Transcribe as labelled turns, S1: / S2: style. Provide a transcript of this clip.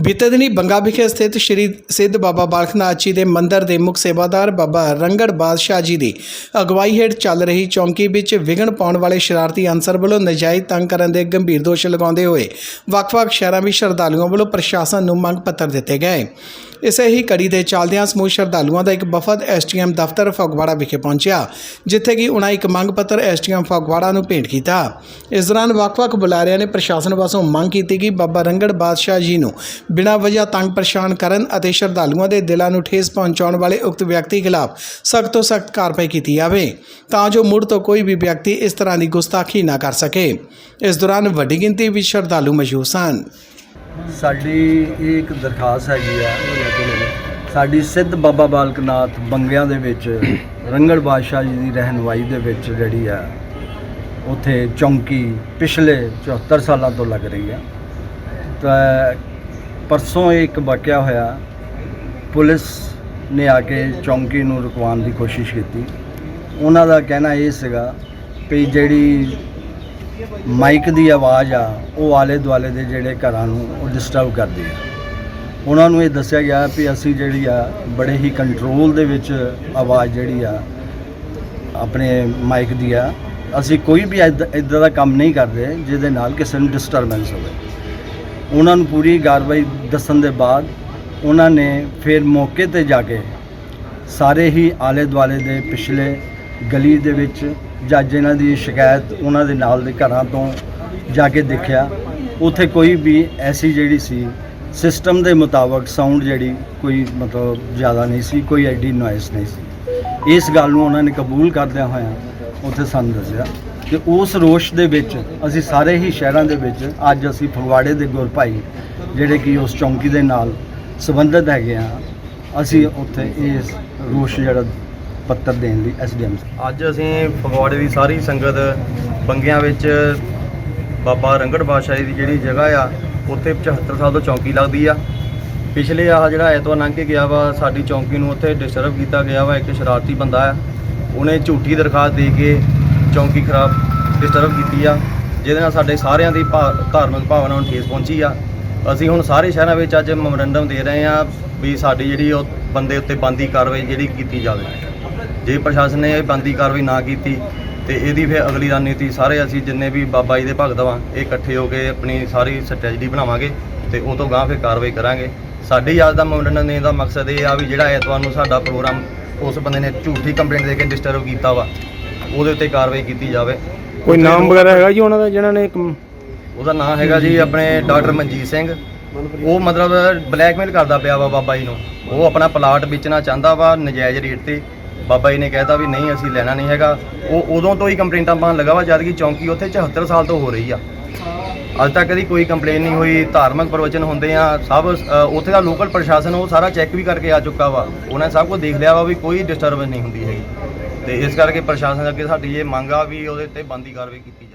S1: ਬੀਤੇ ਦਿਨੀ ਬੰਗਾ ਵਿਖੇ ਸਥਿਤ ਸ਼੍ਰੀ ਸਿੱਧ ਬਾਬਾ ਬਾਲਕਨਾਥ ਜੀ ਦੇ ਮੰਦਿਰ ਦੇ ਮੁੱਖ ਸੇਵਾਦਾਰ ਬਾਬਾ ਰੰਗੜ ਬਾਦਸ਼ਾਹ ਜੀ ਦੀ ਅਗਵਾਈ ਹੇਠ ਚੱਲ ਰਹੀ ਚੌਂਕੀ ਵਿੱਚ ਵਿਘਨ ਪਾਉਣ ਵਾਲੇ ਸ਼ਰਾਰਤੀ ਅਨਸਰ ਵੱਲੋਂ ਨਜਾਇਜ਼ ਤੰਗ ਕਰਨ ਦੇ ਗੰਭੀਰ ਦੋਸ਼ ਲਗਾਉਂਦੇ ਹੋਏ ਵੱਖ-ਵੱਖ ਸ਼ਹਿਰਾਂ ਵਿੱਚ ਸ਼ਰਧਾਲੂਆਂ ਵੱਲੋਂ ਪ੍ਰਸ਼ਾਸਨ ਨੂੰ ਮੰਗ ਪੱਤਰ ਦਿੱਤੇ ਗਏ। ਇਸੇ ਹੀ ਕੜੀ ਦੇ ਚੱਲਦਿਆਂ ਸਮੂਹ ਸ਼ਰਧਾਲੂਆਂ ਦਾ ਇੱਕ ਵਫਦ ਐਸਟੀਐਮ ਦਫ਼ਤਰ ਫਗਵਾੜਾ ਵਿਖੇ ਪਹੁੰਚਿਆ, ਜਿੱਥੇ ਕਿ ਉਹਨਾਂ ਇੱਕ ਮੰਗ ਪੱਤਰ ਐਸਟੀਐਮ ਫਗਵਾੜਾ ਨੂੰ ਭੇਂਟ ਕੀਤਾ। ਇਸ ਦੌਰਾਨ ਵੱਖ-ਵੱਖ ਬੁਲਾਰਿਆਂ ਨੇ ਪ੍ਰਸ਼ਾਸਨ ਵੱਲੋਂ ਮੰਗ ਕੀਤੀ ਕਿ ਬਾਬਾ ਰੰਗੜ ਬਾਦਸ਼ਾਹ ਜੀ ਨੂੰ ਬਿਨਾਂ ਵਜ੍ਹਾ ਤੰਗ ਪਰੇਸ਼ਾਨ ਕਰਨ ਅਤੇ ਸ਼ਰਧਾਲੂਆਂ ਦੇ ਦਿਲਾਂ ਨੂੰ ਠੇਸ ਪਹੁੰਚਾਉਣ ਵਾਲੇ ਉਕਤ ਵਿਅਕਤੀ ਖਿਲਾਫ ਸਖਤ ਤੋਂ ਸਖਤ ਕਾਰਵਾਈ ਕੀਤੀ ਜਾਵੇ, ਤਾਂ ਜੋ ਮੁੜ ਤੋਂ ਕੋਈ ਵੀ ਵਿਅਕਤੀ ਇਸ ਤਰ੍ਹਾਂ ਦੀ ਗੁਸਤਾਖੀ ਨਾ ਕਰ ਸਕੇ। ਇਸ ਦੌਰਾਨ ਵੱਡੀ ਗਿਣਤੀ ਵਿੱਚ ਸ਼ਰਧਾਲੂ ਮੌਜੂਦ ਸਨ।
S2: ਸਾਡੀ ਇਹ ਇੱਕ ਦਰਖਾਸਤ ਹੈਗੀ ਆ ਸਾਡੀ ਸਿੱਧ ਬਾਬਾ ਬਾਲਕਨਾਥ ਬੰਗਿਆਂ ਦੇ ਵਿੱਚ, ਰੰਗੜ ਬਾਦਸ਼ਾਹ ਜੀ ਦੀ ਰਹਿਨੁਮਾਈ ਦੇ ਵਿੱਚ ਜਿਹੜੀ ਆ, ਉੱਥੇ ਚੌਂਕੀ ਪਿਛਲੇ 74 ਸਾਲਾਂ ਤੋਂ ਲੱਗ ਰਹੀ ਆ। ਤਾਂ ਪਰਸੋਂ ਇਹ ਇੱਕ ਵਾਕਿਆ ਹੋਇਆ, ਪੁਲਿਸ ਨੇ ਆ ਕੇ ਚੌਂਕੀ ਨੂੰ ਰੁਕਵਾਉਣ ਦੀ ਕੋਸ਼ਿਸ਼ ਕੀਤੀ। ਉਹਨਾਂ ਦਾ ਕਹਿਣਾ ਇਹ ਸੀਗਾ ਵੀ ਜਿਹੜੀ ਮਾਈਕ ਦੀ ਆਵਾਜ਼ ਆ, ਉਹ ਆਲੇ ਦੁਆਲੇ ਦੇ ਜਿਹੜੇ ਘਰਾਂ ਨੂੰ ਉਹ ਡਿਸਟਰਬ ਕਰਦੀ ਆ। ਉਹਨਾਂ ਨੂੰ ਇਹ ਦੱਸਿਆ ਗਿਆ ਵੀ ਅਸੀਂ ਜਿਹੜੀ ਆ, ਬੜੇ ਹੀ ਕੰਟਰੋਲ ਦੇ ਵਿੱਚ ਆਵਾਜ਼ ਜਿਹੜੀ ਆ, ਆਪਣੇ ਮਾਈਕ ਦੀ ਆ। ਅਸੀਂ ਕੋਈ ਵੀ ਇਦਾਂ ਦਾ ਕੰਮ ਨਹੀਂ ਕਰਦੇ, ਜਿਹਦੇ ਨਾਲ ਕਿਸੇ ਨੂੰ ਡਿਸਟਰਬੈਂਸ ਹੋਵੇ। ਉਹਨਾਂ ਨੂੰ ਪੂਰੀ ਕਾਰਵਾਈ ਦੱਸਣ ਦੇ ਬਾਅਦ ਉਹਨਾਂ ਨੇ ਫਿਰ ਮੌਕੇ ਤੇ ਜਾ ਕੇ ਸਾਰੇ ਹੀ ਆਲੇ ਦੁਆਲੇ ਦੇ ਪਿਛਲੇ ਗਲੀ ਦੇ ਵਿੱਚ ਜਾਂ ਜਿਨ੍ਹਾਂ ਦੀ ਸ਼ਿਕਾਇਤ ਉਹਨਾਂ ਦੇ ਨਾਲ ਦੇ ਘਰਾਂ ਤੋਂ ਜਾ ਕੇ ਦੇਖਿਆ, ਉੱਥੇ ਕੋਈ ਵੀ ਐਸੀ ਜਿਹੜੀ ਸੀ, ਸਿਸਟਮ ਦੇ ਮੁਤਾਬਕ ਸਾਊਂਡ ਜਿਹੜੀ ਕੋਈ ਮਤਲਬ ਜ਼ਿਆਦਾ ਨਹੀਂ ਸੀ, ਕੋਈ ਐਡੀ ਨੋਇਸ ਨਹੀਂ ਸੀ। ਇਸ ਗੱਲ ਨੂੰ ਉਹਨਾਂ ਨੇ ਕਬੂਲ ਕਰਦਿਆਂ ਹੋਇਆਂ ਉੱਥੇ ਸਾਨੂੰ ਦੱਸਿਆ। ਕਿ ਉਸ ਰੋਸ਼ ਦੇ ਵਿੱਚ ਅਸੀਂ ਸਾਰੇ ਹੀ ਸ਼ਹਿਰਾਂ ਦੇ ਵਿੱਚ ਅੱਜ ਅਸੀਂ ਫਗਵਾੜੇ ਦੇ ਗੁਰਭਾਈ ਜਿਹੜੇ ਕਿ ਉਸ ਚੌਂਕੀ ਦੇ ਨਾਲ ਸੰਬੰਧਿਤ ਹੈਗੇ ਆ, ਅਸੀਂ ਉੱਥੇ ਇਸ ਰੋਸ਼ ਜਿਹੜਾ ਪੱਤਰ ਦੇਣ ਲਈ ਐਸਡੀਐਮ
S3: ਅੱਜ ਅਸੀਂ ਫਗਵਾੜੇ ਦੀ ਸਾਰੀ ਸੰਗਤ ਬੰਗਿਆਂ ਵਿੱਚ ਬਾਬਾ ਰੰਗੜ ਬਾਦਸ਼ਾਹ ਦੀ ਜਿਹੜੀ ਜਗ੍ਹਾ ਆ, ਉੱਥੇ 75 ਸਾਲ ਤੋਂ ਚੌਂਕੀ ਲੱਗਦੀ ਆ। ਪਿਛਲੇ ਆ ਜਿਹੜਾ ਐਤਵਾਰ ਲੰਘ ਕੇ ਗਿਆ ਵਾ, ਸਾਡੀ ਚੌਂਕੀ ਨੂੰ ਉੱਥੇ ਡਿਸਟਰਬ ਕੀਤਾ ਗਿਆ ਵਾ, ਇੱਕ ਸ਼ਰਾਰਤੀ ਬੰਦਾ ਆ। ਉਹਨੇ ਝੂਠੀ ਦਰਖਾਸਤ ਦੇ ਕੇ ਚੌਂਕੀ ਖਰਾਬ ਡਿਸਟਰਬ ਕੀਤੀ ਆ, ਜਿਹਦੇ ਨਾਲ ਸਾਡੇ ਸਾਰਿਆਂ ਦੀ ਭਾ- ਧਾਰਮਿਕ ਭਾਵਨਾ ਨੂੰ ਠੇਸ ਪਹੁੰਚੀ ਆ। ਅਸੀਂ ਹੁਣ ਸਾਰੇ ਸ਼ਹਿਰਾਂ ਵਿੱਚ ਅੱਜ ਮੈਮੋਰੰਡਮ ਦੇ ਰਹੇ ਆ ਵੀ ਸਾਡੀ ਜਿਹੜੀ ਉਹ ਬੰਦੇ ਉੱਤੇ ਬੰਦੀ ਕਾਰਵਾਈ ਜਿਹੜੀ ਕੀਤੀ ਜਾਵੇ। ਜੇ ਪ੍ਰਸ਼ਾਸਨ ਨੇ ਇਹ ਬੰਦੀ ਕਾਰਵਾਈ ਨਾ ਕੀਤੀ, ਤੇ ਇਹਦੀ ਫਿਰ ਅਗਲੀ ਰਣਨੀਤੀ ਸਾਰੇ ਅਸੀਂ ਜਿੰਨੇ ਵੀ ਬਾਬਾ ਜੀ ਦੇ ਭਗਤ ਵਾਂ, ਇਹ ਇਕੱਠੇ ਹੋ ਕੇ ਆਪਣੀ ਸਾਰੀ ਸਟ੍ਰੈਟਜੀ ਬਣਾਵਾਂਗੇ ਤੇ ਉਹ ਤੋਂ ਗਾਂ ਫਿਰ ਕਾਰਵਾਈ ਕਰਾਂਗੇ। ਸਾਡੀ ਅੱਜ ਦਾ ਮੈਮੋਰੰਡਮ ਦੇਣ ਦਾ ਮਕਸਦ ਇਹ ਆ ਵੀ ਜਿਹੜਾ ਐਤਵਾਰ ਨੂੰ ਸਾਡਾ ਪ੍ਰੋਗਰਾਮ ਉਸ ਬੰਦੇ ਨੇ ਝੂਠੀ ਕੰਪਲੇਂਟ ਦੇ ਕੇ ਡਿਸਟਰਬ ਕੀਤਾ ਵਾ ਉਹਦੇ ਉੱਤੇ ਕਾਰਵਾਈ ਕੀਤੀ ਜਾਵੇ।
S4: ਕੋਈ ਨਾਮ ਵਗੈਰਾ ਹੈਗਾ ਜੀ ਉਹਨਾਂ ਦਾ ਜਿਹਨਾਂ ਨੇ ਇੱਕ
S3: ਉਹਦਾ ਨਾਮ ਹੈਗਾ ਜੀ ਆਪਣੇ ਡਾਕਟਰ ਮਨਜੀਤ ਸਿੰਘ। ਉਹ ਮਤਲਬ ਬਲੈਕਮੇਲ ਕਰਦਾ ਪਿਆ ਵਾ ਬਾਬਾ ਜੀ ਨੂੰ। ਉਹ ਆਪਣਾ ਪਲਾਟ ਵੇਚਣਾ ਚਾਹੁੰਦਾ ਵਾ ਨਜਾਇਜ਼ ਰੇਟ ਤੇ। ਬਾਬਾ ਜੀ ਨੇ ਕਹਿਤਾ ਵੀ ਨਹੀਂ ਅਸੀਂ ਲੈਣਾ ਨਹੀਂ ਹੈਗਾ। ਉਹ ਉਦੋਂ ਤੋਂ ਹੀ ਕੰਪਲੇਂਟਾਂ ਪਾਉਣ ਲੱਗਾ ਵਾ ਜਦ ਕਿ ਚੌਂਕੀ ਉੱਥੇ 74 ਸਾਲ ਤੋਂ ਹੋ ਰਹੀ ਆ। ਅੱਜ ਤੱਕ ਕਦੀ ਕੋਈ ਕੰਪਲੇਨ ਨਹੀਂ ਹੋਈ ਧਾਰਮਿਕ ਪ੍ਰਵਚਨ ਹੁੰਦੇ ਆ। ਸਭ ਅ, ਉੱਥੇ ਦਾ ਲੋਕਲ ਪ੍ਰਸ਼ਾਸਨ ਉਹ ਸਾਰਾ ਚੈੱਕ ਵੀ ਕਰਕੇ ਆ ਚੁੱਕਾ ਵਾ। ਉਹਨਾਂ ਨੇ ਸਭ ਕੁਝ ਦੇਖ ਲਿਆ ਵਾ ਵੀ ਕੋਈ ਡਿਸਟਰਬੈਂਸ ਨਹੀਂ ਹੁੰਦੀ ਹੈਗੀ। ਤੇ ਇਸ ਕਰਕੇ ਪ੍ਰਸ਼ਾਸਨ ਅੱਗੇ ਸਾਡੀ ਇਹ ਮੰਗ ਆ ਵੀ ਉਹਦੇ ਤੇ ਬੰਦੀ ਕਾਰਵਾਈ ਕੀਤੀ